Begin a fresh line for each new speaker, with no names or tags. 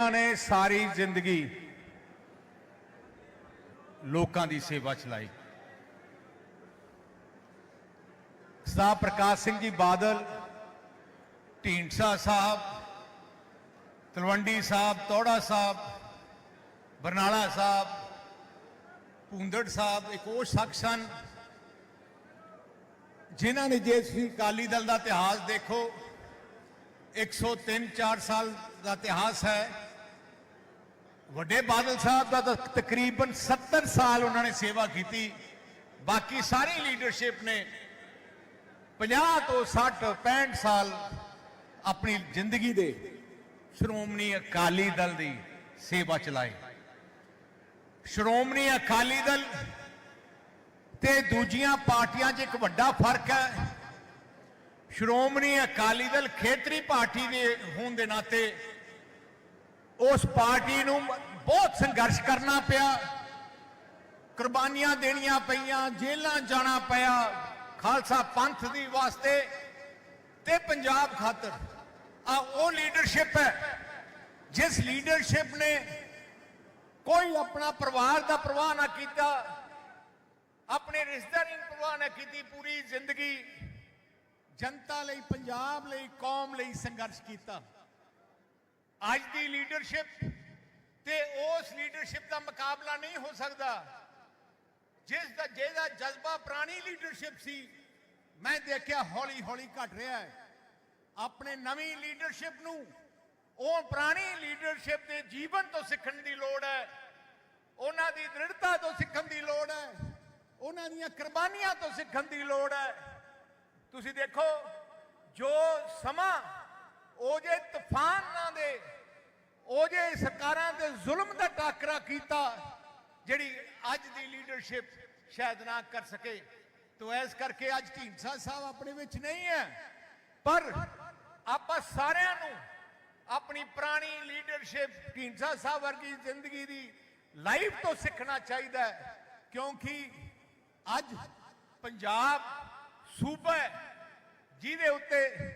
ਨੇ ਸਾਰੀ ਜ਼ਿੰਦਗੀ ਲੋਕਾਂ ਦੀ ਸੇਵਾ ਚਲਾਈ। ਸਰਦਾਰ ਪ੍ਰਕਾਸ਼ ਸਿੰਘ ਜੀ ਬਾਦਲ, ਢੀਂਡਸਾ ਸਾਹਿਬ, ਤਲਵੰਡੀ ਸਾਹਿਬ, ਤੋੜਾ ਸਾਹਿਬ, ਬਰਨਾਲਾ ਸਾਹਿਬ ਪੁੰਦੜ ਸਾਹਿਬ, ਇੱਕ ਉਹ ਸ਼ਖਸ ਹਨ ਜਿਨ੍ਹਾਂ ਨੇ ਜੇ ਤੁਸੀਂ ਅਕਾਲੀ ਦਲ ਦਾ ਇਤਿਹਾਸ ਦੇਖੋ 103 4 ਸਾਲ ਦਾ ਇਤਿਹਾਸ ਹੈ। ਵੱਡੇ ਬਾਦਲ ਸਾਹਿਬ ਦਾ ਤਾਂ ਤਕਰੀਬਨ 70 ਸਾਲ ਉਹਨਾਂ ਨੇ ਸੇਵਾ ਕੀਤੀ। ਬਾਕੀ ਸਾਰੀ ਲੀਡਰਸ਼ਿਪ ਨੇ 50 ਤੋਂ 60 65 ਸਾਲ ਆਪਣੀ ਜ਼ਿੰਦਗੀ ਦੇ ਸ਼੍ਰੋਮਣੀ ਅਕਾਲੀ ਦਲ ਦੀ ਸੇਵਾ ਚਲਾਈ। ਸ਼੍ਰੋਮਣੀ ਅਕਾਲੀ ਦਲ ਤੇ ਦੂਜੀਆਂ ਪਾਰਟੀਆਂ 'ਚ ਇੱਕ ਵੱਡਾ ਫ਼ਰਕ ਹੈ। ਸ਼੍ਰੋਮਣੀ ਅਕਾਲੀ ਦਲ ਖੇਤਰੀ ਪਾਰਟੀ ਦੇ ਹੋਣ ਦੇ ਨਾਤੇ ਉਸ ਪਾਰਟੀ ਨੂੰ ਬਹੁਤ ਸੰਘਰਸ਼ ਕਰਨਾ ਪਿਆ। ਕੁਰਬਾਨੀਆਂ ਦੇਣੀਆਂ ਪਈਆਂ, ਜੇਲ੍ਹਾਂ ਜਾਣਾ ਪਿਆ, ਖਾਲਸਾ ਪੰਥ ਦੀ ਵਾਸਤੇ। ਤੇ ਪੰਜਾਬ ਖਾਤਰ ਆ ਉਹ ਲੀਡਰਸ਼ਿਪ ਹੈ, ਜਿਸ ਲੀਡਰਸ਼ਿਪ ਨੇ ਕੋਈ ਆਪਣਾ ਪਰਿਵਾਰ ਦਾ ਪ੍ਰਵਾਹ ਨਾ ਕੀਤਾ, ਆਪਣੇ ਰਿਸ਼ਤੇਦਾਰੀ ਦੀ ਪ੍ਰਵਾਹ ਨਾ ਕੀਤੀ, ਪੂਰੀ ਜ਼ਿੰਦਗੀ ਜਨਤਾ ਲਈ, ਪੰਜਾਬ ਲਈ, ਕੌਮ ਲਈ ਸੰਘਰਸ਼ ਕੀਤਾ। ਅੱਜ ਦੀ ਲੀਡਰਸ਼ਿਪ ਤੇ ਉਸ ਲੀਡਰਸ਼ਿਪ ਦਾ ਮੁਕਾਬਲਾ ਨਹੀਂ ਹੋ ਸਕਦਾ, ਜਿਸ ਦਾ ਜਿਹਦਾ ਜਜ਼ਬਾ ਪੁਰਾਣੀ ਲੀਡਰਸ਼ਿਪ ਸੀ, ਮੈਂ ਦੇਖਿਆ ਹੌਲੀ ਹੌਲੀ ਘਟ ਰਿਹਾ ਹੈ। ਆਪਣੇ ਨਵੀਂ ਲੀਡਰਸ਼ਿਪ ਨੂੰ, ਉਹ ਪੁਰਾਣੀ ਲੀਡਰਸ਼ਿਪ ਦੇ ਜੀਵਨ ਤੋਂ ਸਿੱਖਣ ਦੀ ਲੋੜ ਹੈ। ਉਹਨਾਂ ਦੀ ਦ੍ਰਿੜਤਾ ਤੋਂ ਸਿੱਖਣ ਦੀ ਲੋੜ ਹੈ। ਉਹਨਾਂ ਦੀਆਂ ਕੁਰਬਾਨੀਆਂ ਤੋਂ ਸਿੱਖਣ ਦੀ ਲੋੜ ਹੈ। ਤੁਸੀਂ ਦੇਖੋ, ਜੋ ਸਮਾਂ ਉਹ ਜੇ ਤੂਫਾਨਾਂ ਦੇ, ਉਹ ਜੇ ਸਰਕਾਰਾਂ ਦੇ ਜ਼ੁਲਮ ਦਾ ਟਾਕਰਾ ਕੀਤਾ, ਜਿਹੜੀ ਅੱਜ ਦੀ ਲੀਡਰਸ਼ਿਪ ਸ਼ਾਇਦ ਨਾ ਕਰ ਸਕੇ, ਤੋ ਇਸ ਕਰਕੇ ਅੱਜ ਢੀਂਡਸਾ ਸਾਹਿਬ ਆਪਣੇ ਵਿੱਚ ਨਹੀਂ ਹੈ। ਪਰ ਆਪਾਂ ਸਾਰਿਆਂ ਨੂੰ ਆਪਣੀ ਪੁਰਾਣੀ ਲੀਡਰਸ਼ਿਪ ਢੀਂਡਸਾ ਸਾਹਿਬ ਵਰਗੀ ਜ਼ਿੰਦਗੀ ਦੀ ਲਾਈਫ ਤੋਂ ਸਿੱਖਣਾ ਚਾਹੀਦਾ ਹੈ, ਕਿਉਂਕਿ ਅੱਜ ਪੰਜਾਬ ਸੂਬਾ ਜਿਹਦੇ ਉੱਤੇ